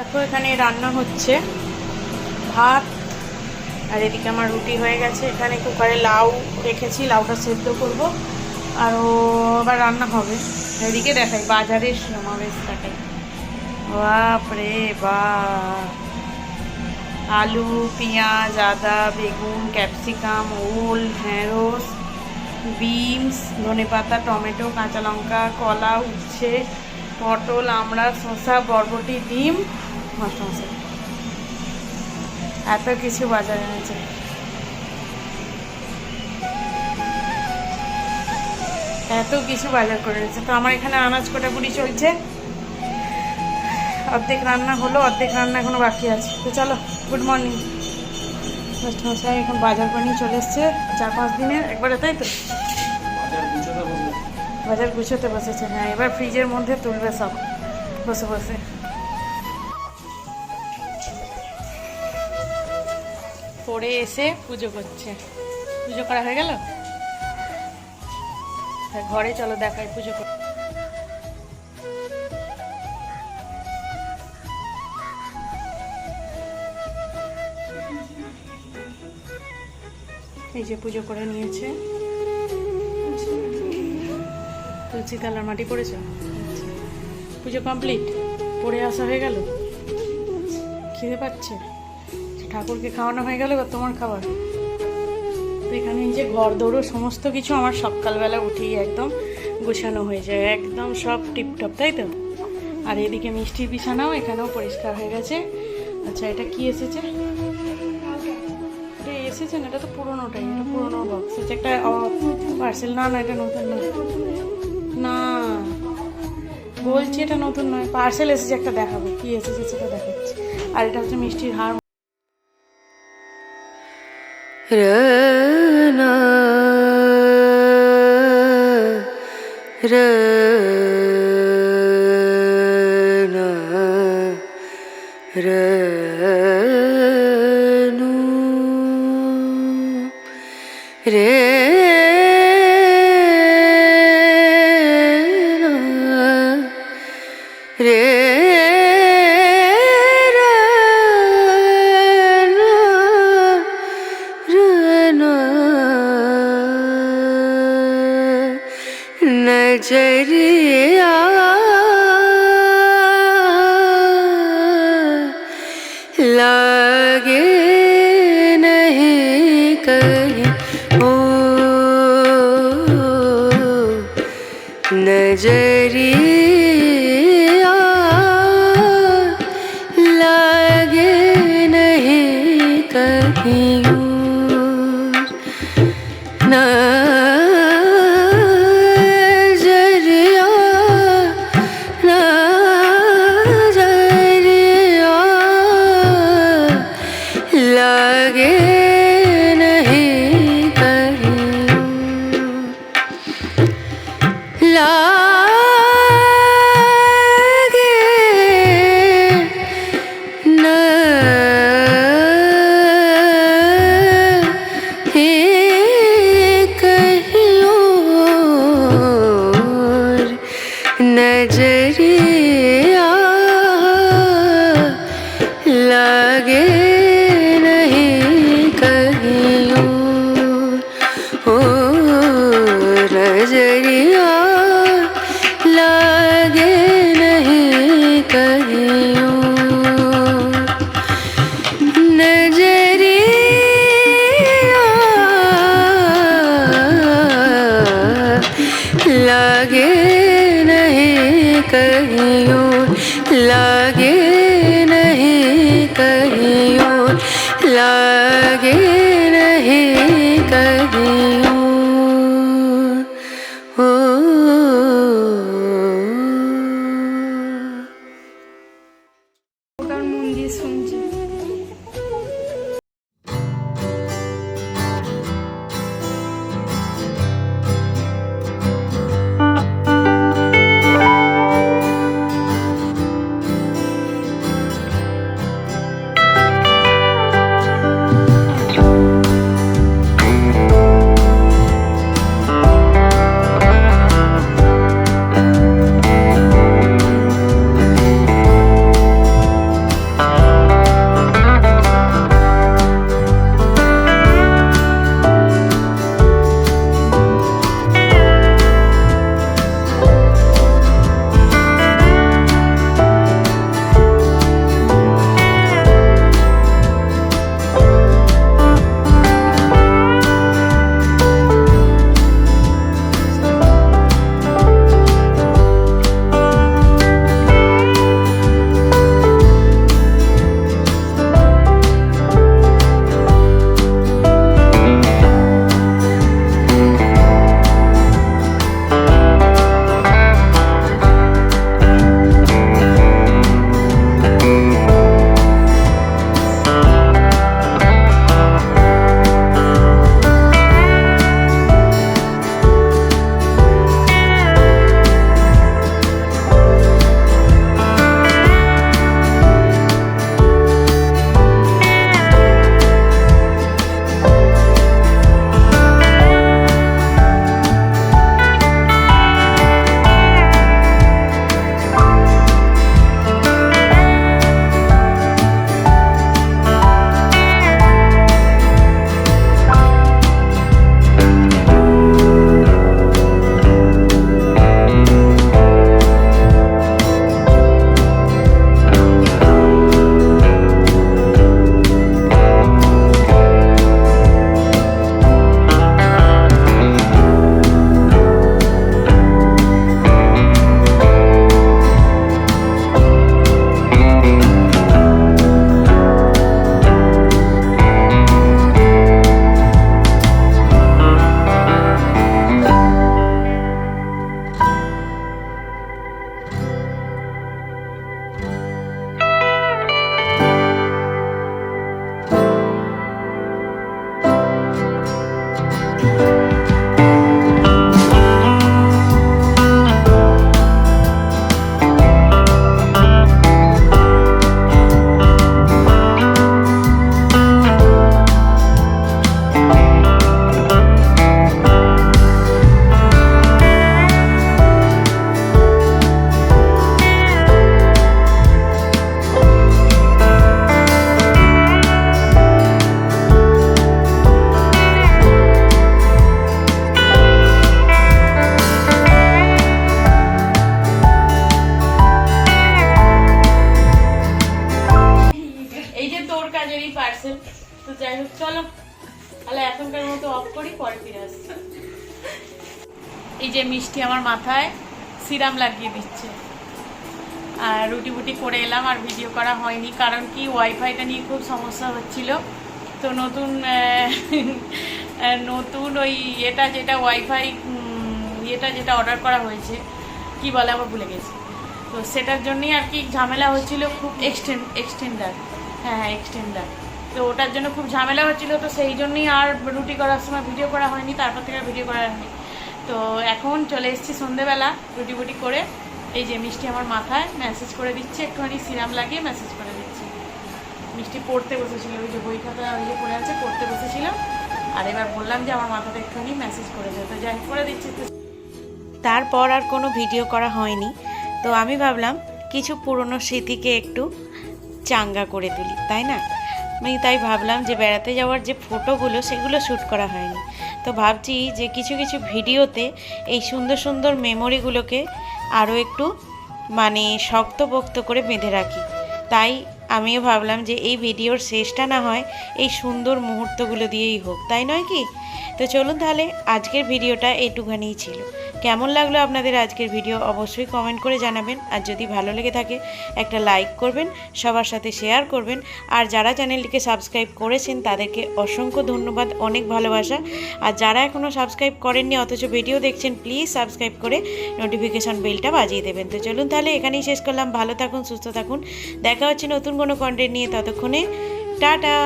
দেখো, এখানে রান্না হচ্ছে। ভাত, আর এদিকে আমার রুটি হয়ে গেছে। এখানে কুকারে লাউ রেখেছি, লাউটা সেদ্ধ করব। আর ও আবার রান্না হবে। এদিকে দেখাই বাজারের সমাবেশ দেখাই বাপরে বা আলু, পেঁয়াজ, আদা, বেগুন, ক্যাপসিকাম, ওল ঢ্যাঁড়স বিনস ধনেপাতা টমেটো, কাঁচা লঙ্কা, কলা, উচ্ছে, পটল, আমড়া, শসা, বরবটি, ডিম মাস্টারমশাই এত কিছু বাজারে এনেছে এত কিছু বাজার করে এনেছে তো আমার এখানে আনাজ কোটাকুটি চলছে। অর্ধেক রান্না হলো অর্ধেক রান্না এখনও বাকি আছে। তো চলো গুড মর্নিং মাস্টারমশাই এখন বাজার করে নিয়ে চলে এসছে চার পাঁচ দিনের। একবারে তাই তো? বাজার গুছোতে বসেছে। হ্যাঁ এবার ফ্রিজের মধ্যে তুলবে সব। বসে বসে। পরে এসে পুজো করছে। পুজো করা হয়ে গেল? ঘরে চলো, দেখাই পুজো কর এই যে পুজো করে নিয়েছে। তুলসী তালার মাটি পড়েছ। পুজো কমপ্লিট? পড়ে আসা হয়ে গেল? খিদে পাচ্ছে? ঠাকুরকে খাওয়ানো হয়ে গেল তোমার খাবার। তো এখানে যে ঘর দৌড়ো, সমস্ত কিছু আমার সকালবেলা উঠেই একদম গোছানো হয়ে যায়, একদম সব টিপটপ, তাই তো? আর এদিকে মিষ্টির বিছানাও এখানেও পরিষ্কার হয়ে গেছে। আচ্ছা এটা কি এসেছে? এটা এসেছে না? এটা তো পুরোনোটাই এটা পুরোনো বক্স এটা একটা পার্সেল না না, এটা নতুন না না, বলছি এটা নতুন নয় পার্সেল এসেছে, একটা দেখাবো, কি এসেছে সেটা দেখাচ্ছি। আর এটা হচ্ছে মিষ্টির হার रना रना रनु रे रे नहीं कहीं और लागे কাজেরই পার্সেল তো যাই হোক, চলো। তাহলে এখনকার মতো অফ করি, পরে ফিরে আসছি। এই যে মিষ্টি আমার মাথায় সিরাম লাগিয়ে দিচ্ছে। আর রুটি বুটি করে এলাম, আর ভিডিও করা হয়নি, কারণ কি ওয়াইফাইটা নিয়ে খুব সমস্যা হচ্ছিল। তো নতুন নতুন ওই এটা যেটা ওয়াইফাই ইয়েটা যেটা অর্ডার করা হয়েছে, কি বলে আমার ভুলে গেছি। তো সেটার জন্যই আর কি ঝামেলা হচ্ছিল খুব এক্সটেন্ড এক্সটেন্ডার হ্যাঁ হ্যাঁ এক্সটেন্ডার তো ওটার জন্য খুব ঝামেলা হচ্ছিল, তো সেই জন্যই আর রুটি করার সময় ভিডিও করা হয়নি, তারপর থেকে ভিডিও করা হয়নি। তো এখন চলে এসেছি সন্ধেবেলা রুটি বুটি করে, এই যে মিষ্টি আমার মাথায় মেসেজ করে দিচ্ছে, একটুখানি সিরাম লাগিয়ে মেসেজ করে দিচ্ছে। মিষ্টি পড়তে বসেছিল, ওই যে বই খাতা ওই যে পড়ে আছে, পড়তে বসেছিল। আর এবার বললাম যে আমার মাথাটা একটুখানি মেসেজ করে তো যাই করে দিচ্ছে। তারপর আর কোনো ভিডিও করা হয়নি। তো আমি ভাবলাম, কিছু পুরনো স্মৃতিকে একটু চাঙ্গা করে তুলি, তাই না? আমি তাই ভাবলাম যে বেড়াতে যাওয়ার যে ফটোগুলো সেগুলো শ্যুট করা হয়নি। তো ভাবছি যে কিছু কিছু ভিডিওতে এই সুন্দর সুন্দর মেমোরিগুলোকে আরও একটু মানে শক্তপোক্ত করে বেঁধে রাখি। তাই আমিও ভাবলাম যে এই ভিডিওর শেষটা না হয় এই সুন্দর মুহূর্তগুলো দিয়েই হোক, তাই নয় কি? তো চলুন তাহলে আজকের ভিডিওটা এইটুখানিই ছিল। কেমন লাগল আপনাদের আজকের ভিডিও অবশ্যই কমেন্ট করে জানাবেন। আর যদি ভালো লেগে থাকে, একটা লাইক করবেন, সবার সাথে শেয়ার করবেন। আর যারা চ্যানেলটিকে সাবস্ক্রাইব করেছেন, তাদেরকে অসংখ্য ধন্যবাদ, অনেক ভালোবাসা। আর যারা এখনও সাবস্ক্রাইব করেননি, অথচ ভিডিও দেখছেন প্লিজ সাবস্ক্রাইব করে নোটিফিকেশন বেলটা বাজিয়ে দেবেন। তো চলুন তাহলে এখানেই শেষ করলাম। ভালো থাকুন, সুস্থ থাকুন। দেখা হচ্ছে নতুন কোনো কন্টেন্ট নিয়ে। ততক্ষণে, টাটা!